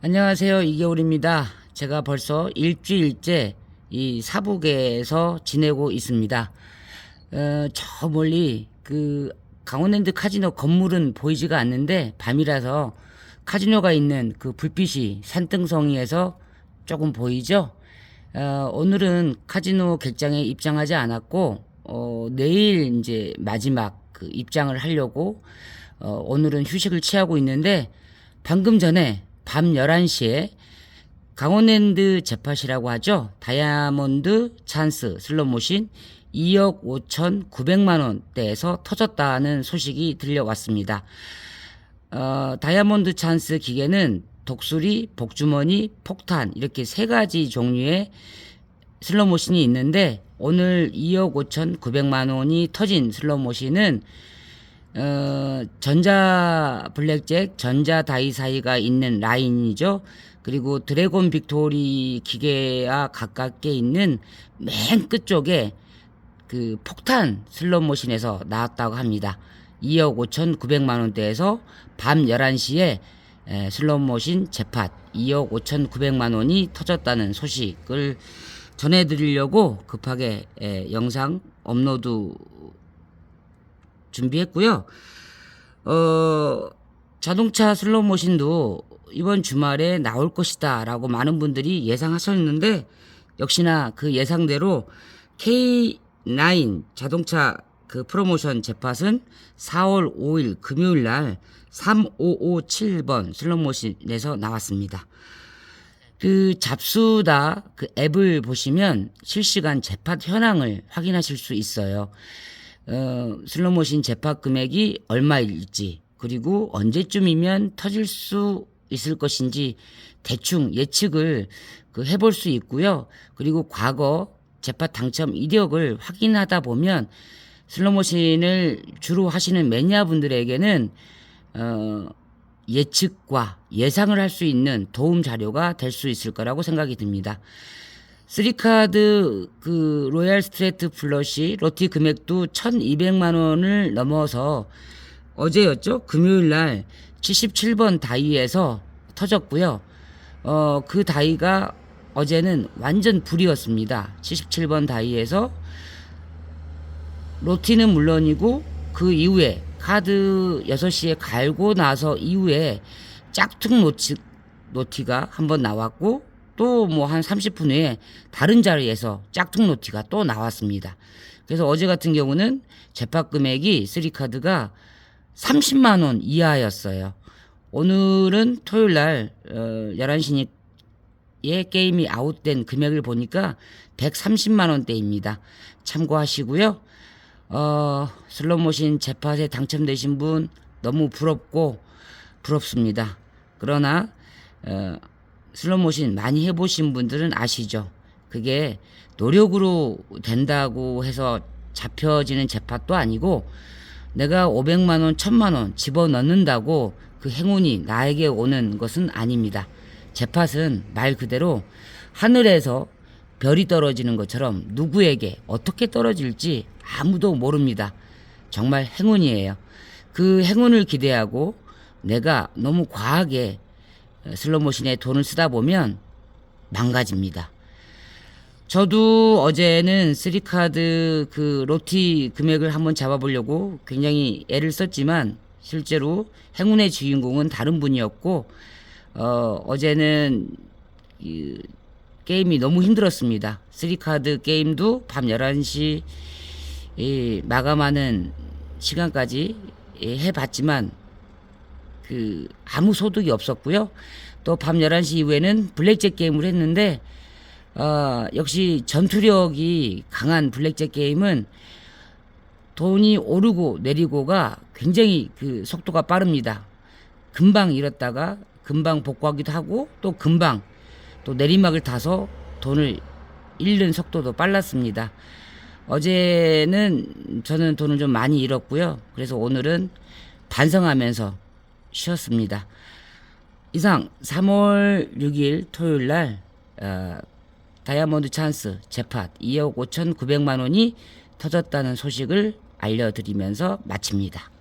안녕하세요. 이겨울입니다. 제가 벌써 일주일째 이 사북에서 지내고 있습니다. 어, 저 멀리 그 강원랜드 카지노 건물은 보이지가 않는데 밤이라서 카지노가 있는 그 불빛이 산등성이에서 조금 보이죠? 어, 오늘은 카지노 객장에 입장하지 않았고 어, 내일 이제 마지막 그 입장을 하려고 어, 오늘은 휴식을 취하고 있는데 방금 전에 밤 11시에 강원랜드 재팟이라고 하죠. 다이아몬드 찬스 슬롯모신 2억 5천 9백만 원대에서 터졌다는 소식이 들려왔습니다. 어, 다이아몬드 찬스 기계는 독수리, 복주머니, 폭탄 이렇게 세 가지 종류의 슬롯모신이 있는데 오늘 2억 5천 9백만 원이 터진 슬롯모신은 어, 전자 블랙잭, 전자 다이 사이가 있는 라인이죠. 그리고 드래곤 빅토리 기계와 가깝게 있는 맨 끝쪽에 그 폭탄 슬롯모신에서 나왔다고 합니다. 2억 5천 9백만 원대에서 밤 11시에 에, 슬롯모신 재팟 2억 5천 9백만 원이 터졌다는 소식을 전해드리려고 급하게 에, 영상 업로드 준비했고요. 어, 자동차 슬롯모신도 이번 주말에 나올 것이다 라고 많은 분들이 예상하셨는데 역시나 그 예상대로 K9 자동차 그 프로모션 재팟은 4월 5일 금요일 날 3557번 슬롯모신에서 나왔습니다. 그 잡수다 그 앱을 보시면 실시간 재팟 현황을 확인하실 수 있어요. 어, 슬롯모신 재팟 금액이 얼마일지 그리고 언제쯤이면 터질 수 있을 것인지 대충 예측을 그 해볼 수 있고요. 그리고 과거 재팟 당첨 이력을 확인하다 보면 슬롯모신을 주로 하시는 매니아 분들에게는 어, 예측과 예상을 할 수 있는 도움 자료가 될 수 있을 거라고 생각이 듭니다. 쓰리카드 그 로얄 스트레이트 플러시 로티 금액도 1200만 원을 넘어서 어제였죠? 금요일 날 77번 다이에서 터졌고요. 어, 그 다이가 어제는 완전 불이었습니다. 77번 다이에서 로티는 물론이고 그 이후에 카드 6시에 갈고 나서 이후에 짝퉁 노티, 노티가 한번 나왔고 또 뭐 한 30분 후에 다른 자리에서 짝퉁 노티가 또 나왔습니다. 그래서 어제 같은 경우는 재팟 금액이 3카드가 30만 원 이하였어요. 오늘은 토요일 날 어, 11시니 에 게임이 아웃된 금액을 보니까 130만 원대입니다. 참고하시고요. 어, 슬롯모신 재팟에 당첨되신 분 너무 부럽고 부럽습니다. 그러나 어, 슬롯모신 많이 해보신 분들은 아시죠? 그게 노력으로 된다고 해서 잡혀지는 재팟도 아니고 내가 500만 원, 1000만 원 집어넣는다고 그 행운이 나에게 오는 것은 아닙니다. 재팟은 말 그대로 하늘에서 별이 떨어지는 것처럼 누구에게 어떻게 떨어질지 아무도 모릅니다. 정말 행운이에요. 그 행운을 기대하고 내가 너무 과하게 슬로모션에 돈을 쓰다 보면 망가집니다. 저도 어제는 쓰리카드 그 로티 금액을 한번 잡아보려고 굉장히 애를 썼지만 실제로 행운의 주인공은 다른 분이었고 어, 어제는 이 게임이 너무 힘들었습니다. 쓰리카드 게임도 밤 11시 이 마감하는 시간까지 예, 해봤지만 그 아무 소득이 없었고요. 또 밤 11시 이후에는 블랙잭 게임을 했는데 어, 역시 전투력이 강한 블랙잭 게임은 돈이 오르고 내리고가 굉장히 그 속도가 빠릅니다. 금방 잃었다가 금방 복구하기도 하고 또 금방 또 내리막을 타서 돈을 잃는 속도도 빨랐습니다. 어제는 저는 돈을 좀 많이 잃었고요. 그래서 오늘은 반성하면서 쉬었습니다. 이상 3월 6일 토요일 날 어, 다이아몬드 찬스 재팟 2억 5천 9백만 원이 터졌다는 소식을 알려드리면서 마칩니다.